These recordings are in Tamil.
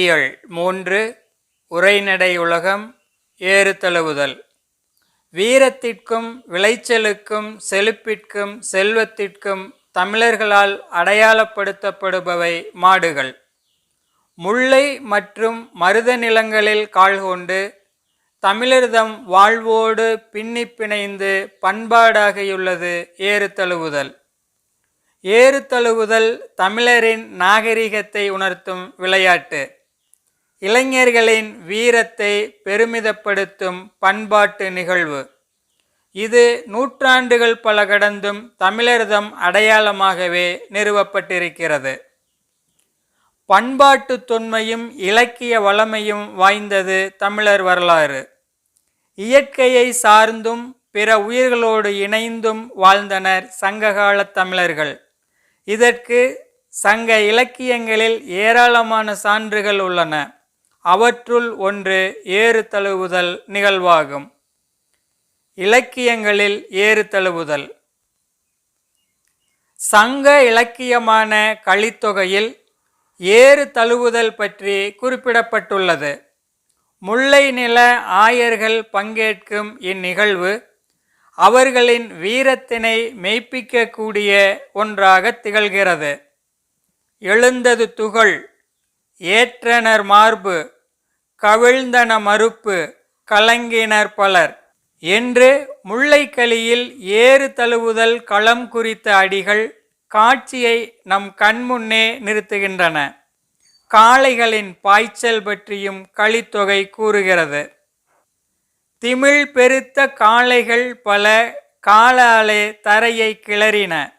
இயல் மூன்று உரைநடை உலகம் ஏறுதழுவுதல். வீரத்திற்கும் விளைச்சலுக்கும் செழிப்பிற்கும் செல்வத்திற்கும் தமிழர்களால் அடையாளப்படுத்தப்படுபவை மாடுகள். முல்லை மற்றும் மருத நிலங்களில் கால்கொண்டு தமிழர்தம் வாழ்வோடு பின்னி பிணைந்து பண்பாடாகியுள்ளது ஏறு தழுவுதல் தமிழரின் நாகரிகத்தை உணர்த்தும் விளையாட்டு. இளைஞர்களின் வீரத்தை பெருமிதப்படுத்தும் பண்பாட்டு நிகழ்வு. இது நூற்றாண்டுகள் பல கடந்தும் தமிழர்தம் அடையாளமாகவே நிறுவப்பட்டிருக்கிறது. பண்பாட்டு தொன்மையும் இலக்கிய வளமையும் வாய்ந்தது தமிழர் வரலாறு. இயற்கையை சார்ந்தும் பிற உயிர்களோடு இணைந்தும் வாழ்ந்தனர் சங்ககால தமிழர்கள். இதற்கு சங்க இலக்கியங்களில் ஏராளமான சான்றுகள் உள்ளன. அவற்றுள் ஒன்று ஏறு தழுவுதல் நிகழ்வாகும். இலக்கியங்களில் ஏறு தழுவுதல் சங்க இலக்கியமான கலித்தொகையில் ஏறு தழுவுதல் பற்றி குறிப்பிடப்பட்டுள்ளது. முல்லை நில ஆயர்கள் பங்கேற்கும் இந்நிகழ்வு அவர்களின் வீரத்தினை மெய்ப்பிக்கக்கூடிய ஒன்றாக திகழ்கிறது. எழுந்தது துகள். ஏற்றனர் மார்பு கவிழ்ந்தன மறுப்பு கலங்கினர் பலர். என்று முல்லைக்கலியில் ஏறு தழுவுதல் களம் குறித்த அடிகள் காட்சியை நம் கண்முன்னே நிறுத்துகின்றன. காளைகளின் பாய்ச்சல் பற்றியும் களித்தொகை கூறுகிறது. திமிழ் பெருத்த காளைகள் பல காலாலே தரையை கிளறின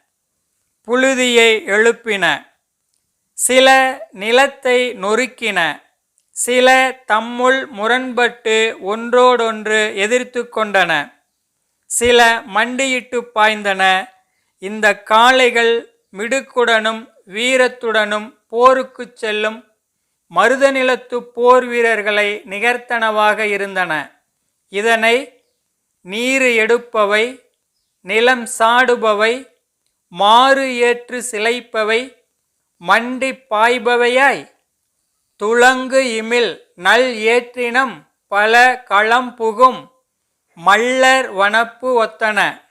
புழுதியை எழுப்பின. சில நிலத்தை நொறுக்கின சில தம்முள் முரண்பட்டு ஒன்றோடொன்று எதிர்த்து கொண்டன சில மண்டியிட்டு பாய்ந்தன இந்த காளைகள் மிடுக்குடனும் வீரத்துடனும் போருக்கு செல்லும் மருதநிலத்து போர் வீரர்களை நிகர்த்தனவாக இருந்தன. இதனை நீர் எடுப்பவை நிலம் சாடுபவை மாறு ஏற்று சிலைப்பவை மண்டி பாய்பவையாய் துளங்கு இமில் நல் ஏற்றினம் பல களம் புகும் மல்லர் வனப்பு ஒத்தன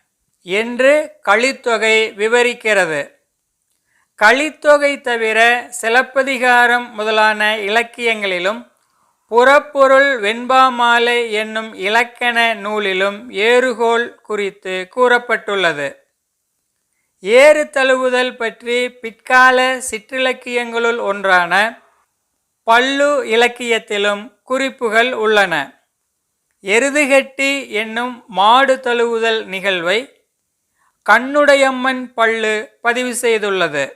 என்று களித்தொகை விவரிக்கிறது. களித்தொகை தவிர சிலப்பதிகாரம் முதலான இலக்கியங்களிலும் புறப்பொருள் வெண்பாமாலை என்னும் இலக்கண நூலிலும் ஏறுகோல் குறித்து கூறப்பட்டுள்ளது. ஏறு தழுவுதல் பற்றி பிற்கால சிற்றிலக்கியங்களுள் ஒன்றான பல்லு இலக்கியத்திலும் குறிப்புகள் உள்ளன. எருதுகட்டி என்னும் மாடு தழுவுதல் நிகழ்வை கண்ணுடையம்மன் பல்லு பதிவு செய்துள்ளது.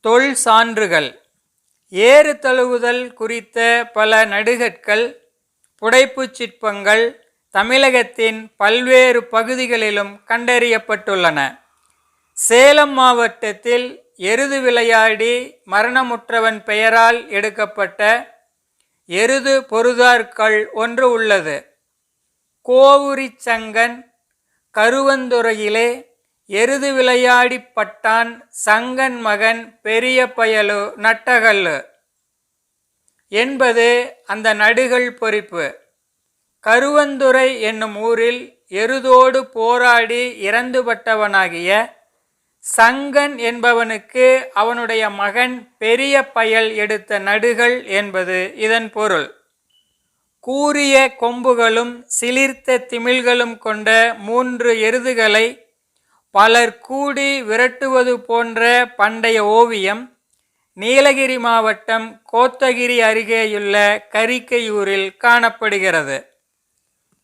தொல் சான்றுகள். ஏறு தழுவுதல் குறித்த பல நடுகற்கள் புடைப்புச் சிற்பங்கள் தமிழகத்தின் பல்வேறு பகுதிகளிலும் கண்டறியப்பட்டுள்ளன. சேலம் மாவட்டத்தில் எருது விளையாடி மரணமுற்றவன் பெயரால் எடுக்கப்பட்ட எருது பொருதார்கள் ஒன்று உள்ளது. கோவுரிச்சங்கன் கருவந்துறையிலே எருது விளையாடி பட்டான் சங்கன் மகன் பெரிய பயலு நட்டகல்லு என்பது அந்த நடுகள் பொறிப்பு. கருவந்துறை என்னும் ஊரில் எருதோடு போராடி இறந்துபட்டவனாகிய சங்கன் என்பவனுக்கு அவனுடைய மகன் பெரிய பயல் எடுத்த நடுகள் என்பது இதன் பொருள். கூரிய கொம்புகளும் சிலிர்த்த திமில்களும் கொண்ட மூன்று எருதுகளை பலர் கூடி விரட்டுவது போன்ற பண்டைய ஓவியம் நீலகிரி மாவட்டம் கோத்தகிரி அருகேயுள்ள கரிக்கையூரில் காணப்படுகிறது.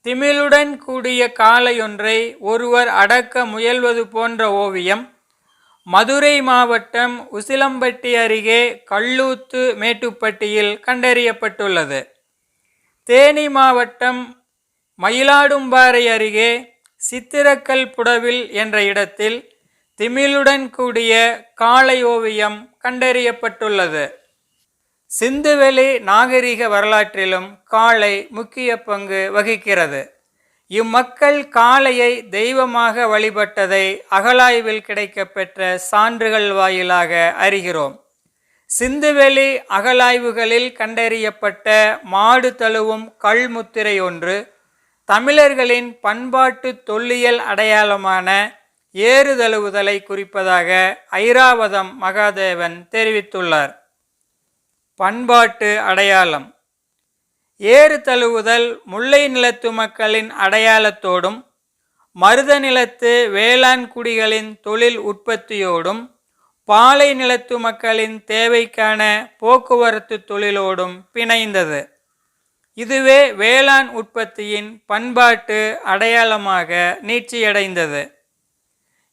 திமிழுடன் கூடிய காளையொன்றை ஒருவர் அடக்க முயல்வது போன்ற ஓவியம் மதுரை மாவட்டம் உசிலம்பட்டி அருகே கள்ளூத்து மேட்டுப்பட்டியில் கண்டறியப்பட்டுள்ளது. தேனி மாவட்டம் மயிலாடும்பாறை அருகே சித்திரக்கல் புடவில் என்ற இடத்தில் திமிழுடன் கூடிய காளை ஓவியம் கண்டறியப்பட்டுள்ளது. சிந்துவெளி நாகரிக வரலாற்றிலும் காளை முக்கிய பங்கு வகிக்கிறது. இம்மக்கள் காளையை தெய்வமாக வழிபட்டதை அகலாய்வில் கிடைக்கப்பெற்ற சான்றுகள் வாயிலாக அறிகிறோம். சிந்துவெளி அகலாய்வுகளில் கண்டறியப்பட்ட மாடு தழுவும் கல்முத்திரை ஒன்று தமிழர்களின் பண்பாட்டு தொல்லியல் அடையாளமான ஏறு தழுவுதலை குறிப்பதாக ஐராவதம் மகாதேவன் தெரிவித்துள்ளார். பண்பாட்டு அடையாளம். ஏறு தழுவுதல் முல்லை நிலத்து மக்களின் அடையாளத்தோடும் மருத நிலத்து வேளாண் குடிகளின் தொழில் உற்பத்தியோடும் பாலை நிலத்து மக்களின் தேவைக்கான போக்குவரத்து தொழிலோடும் பிணைந்தது. இதுவே வேளாண் உற்பத்தியின் பண்பாட்டு அடையாளமாக நீட்சியடைந்தது.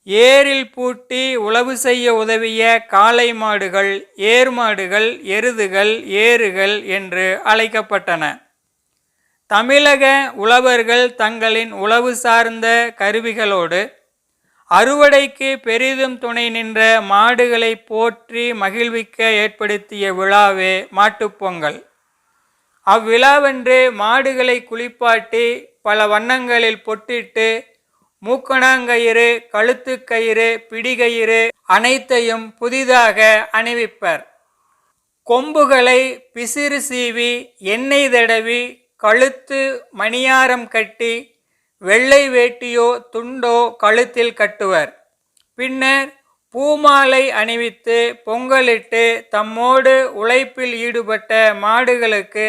ஏரில் பூட்டி உழவு செய்ய உதவிய காளை மாடுகள் ஏர் மாடுகள் எருதுகள் ஏறுகள் என்று அழைக்கப்பட்டன. தமிழக உழவர்கள் தங்களின் உழவு சார்ந்த கருவிகளோடு அறுவடைக்கு பெரிதும் துணை நின்ற மாடுகளை போற்றி மகிழ்விக்க ஏற்படுத்திய விழாவே மாட்டுப்பொங்கல் அவ்விழாவென்று மாடுகளை குளிப்பாட்டி பல வண்ணங்களில் பொட்டிட்டு மூக்கணாங்கயிறு கழுத்துக்கயிறு பிடிகயிறு அனைத்தையும் புதிதாக அணிவிப்பர். கொம்புகளை பிசிறு சீவி எண்ணெய் தடவி கழுத்து மணியாரம் கட்டி வெள்ளை வேட்டியோ துண்டோ கழுத்தில் கட்டுவர். பின்னர் பூமாலை அணிவித்து பொங்கலிட்டு தம்மோடு உழைப்பில் ஈடுபட்ட மாடுகளுக்கு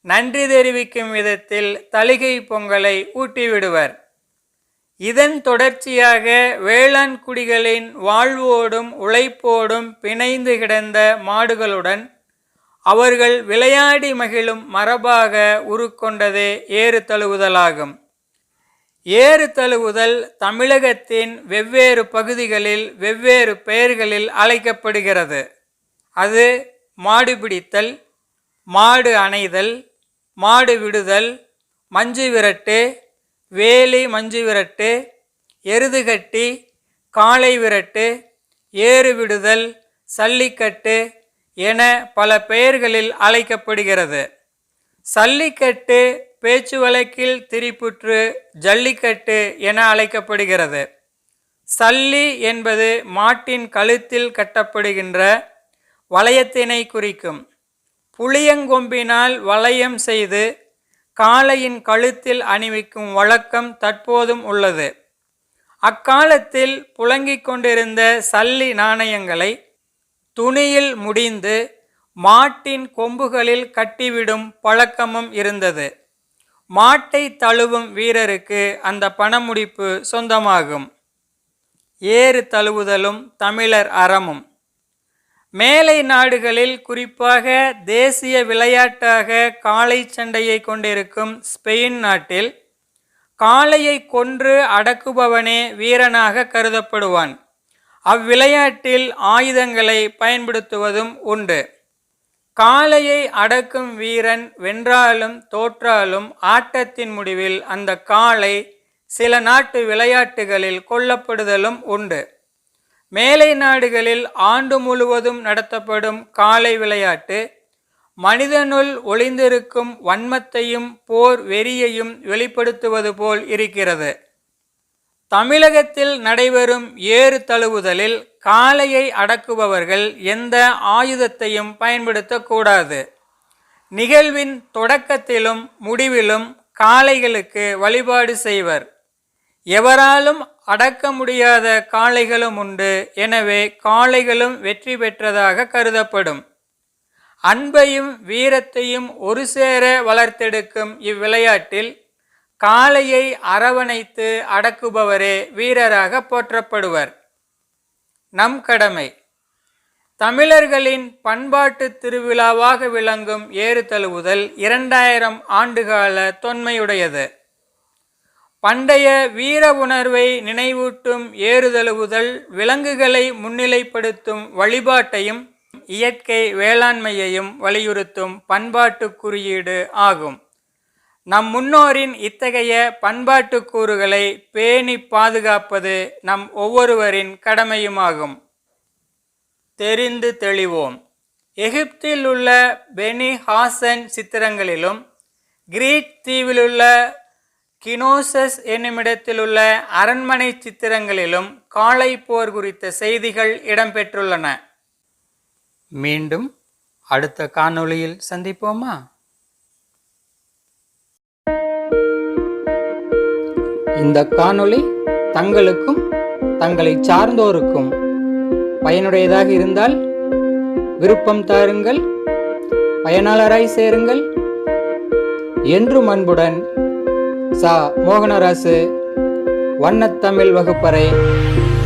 நன்றி தெரிவிக்கும் விதத்தில் தலிகை பொங்கலை ஊட்டிவிடுவர். இதன் தொடர்ச்சியாக வேளாண் குடிகளின் வாழ்வோடும் உழைப்போடும் பிணைந்து கிடந்த மாடுகளுடன் அவர்கள் விளையாடி மகிழும் மரபாக உருக்கொண்டதே ஏறு தழுவுதலாகும். ஏறு தழுவுதல் தமிழகத்தின் வெவ்வேறு பகுதிகளில் வெவ்வேறு பெயர்களில் அழைக்கப்படுகிறது. அது மாடு பிடித்தல் மாடு அணைதல் மாடு விடுதல் மஞ்சு விரட்டு வேலி மஞ்சு விரட்டு எருதுகட்டி காளை விரட்டு ஏறு விடுதல் சல்லிக்கட்டு என பல பெயர்களில் அழைக்கப்படுகிறது. சல்லிக்கட்டு பேச்சு வழக்கில் திரிப்புற்று ஜல்லிக்கட்டு என அழைக்கப்படுகிறது. சல்லி என்பது மாட்டின் கழுத்தில் கட்டப்படுகின்ற வளையத்தினை குறிக்கும். புளியங்கொம்பினால் வளையம் செய்து காளையின் கழுத்தில் அணிவிக்கும் வழக்கம் தற்போதும் உள்ளது. அக்காலத்தில் புழங்கிக் கொண்டிருந்த சல்லி நாணயங்களை துணியில் முடிந்து மாட்டின் கொம்புகளில் கட்டிவிடும் பழக்கமும் இருந்தது. மாட்டை தழுவும் வீரருக்கு அந்த பணமுடிப்பு சொந்தமாகும். ஏறு தழுவுதலும் தமிழர் அறமும். மேலை நாடுகளில் குறிப்பாக தேசிய விளையாட்டாக காளை சண்டையை கொண்டிருக்கும் ஸ்பெயின் நாட்டில் காளையை கொன்று அடக்குபவனே வீரனாக கருதப்படுவான். அவ்விளையாட்டில் ஆயுதங்களை பயன்படுத்துவதும் உண்டு. காளையை அடக்கும் வீரன் வென்றாலும் தோற்றாலும் ஆட்டத்தின் முடிவில் அந்த காளை சில நாட்டு விளையாட்டுகளில் கொல்லப்படுதலும் உண்டு. மேலை நாடுகளில் ஆண்டு முழுவதும் நடத்தப்படும் காளை விளையாட்டு மனிதனுள் ஒளிந்திருக்கும் வன்மத்தையும் போர் வெறியையும் வெளிப்படுத்துவது போல் இருக்கிறது. தமிழகத்தில் நடைபெறும் ஏறு தழுவுதலில் காளையை அடக்குபவர்கள் எந்த ஆயுதத்தையும் பயன்படுத்தக்கூடாது நிகழ்வின் தொடக்கத்திலும் முடிவிலும் காளைகளுக்கு வழிபாடு செய்வர். எவராலும் அடக்க முடியாத காளைகளும் உண்டு. எனவே காளைகளும் வெற்றி பெற்றதாக கருதப்படும். அன்பையும் வீரத்தையும் ஒரு சேர வளர்த்தெடுக்கும் இவ்விளையாட்டில் காளையை அரவணைத்து அடக்குபவரே வீரராக போற்றப்படுவர். நம் கடமை. தமிழர்களின் பண்பாட்டு திருவிழாவாக விளங்கும் ஏறு தழுவுதல் இரண்டாயிரம் ஆண்டுகால தொன்மையுடையது. பண்டைய வீர உணர்வை நினைவூட்டும் ஏறுதழுவுதல் விலங்குகளை முன்னிலைப்படுத்தும் வழிபாட்டையும் இயற்கை வேளாண்மையையும் வலியுறுத்தும் பண்பாட்டு குறியீடு ஆகும். நம் முன்னோரின் இத்தகைய பண்பாட்டு கூறுகளை பேணி பாதுகாப்பது நம் ஒவ்வொருவரின் கடமையுமாகும். தெரிந்து தெளிவோம். எகிப்தில் உள்ள பெனி ஹாசன் சித்திரங்களிலும் கிரீட் தீவிலுள்ள கினோசஸ் என்னுமிடத்தில் உள்ள அரண்மனை சித்திரங்களிலும் காளை போர் குறித்த செய்திகள் இடம்பெற்றுள்ளன. மீண்டும் அடுத்த காணொளியில் சந்திப்போமா? இந்த காணொளி தங்களுக்கும் தங்களை சார்ந்தோருக்கும் பயனுடையதாக இருந்தால் விருப்பம் தாருங்கள் பயனாளராய் சேருங்கள் என்றும் அன்புடன் சா மோகனராசு வண்ணத்தமிழ் வகுப்பறை.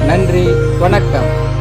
நன்றி வணக்கம்.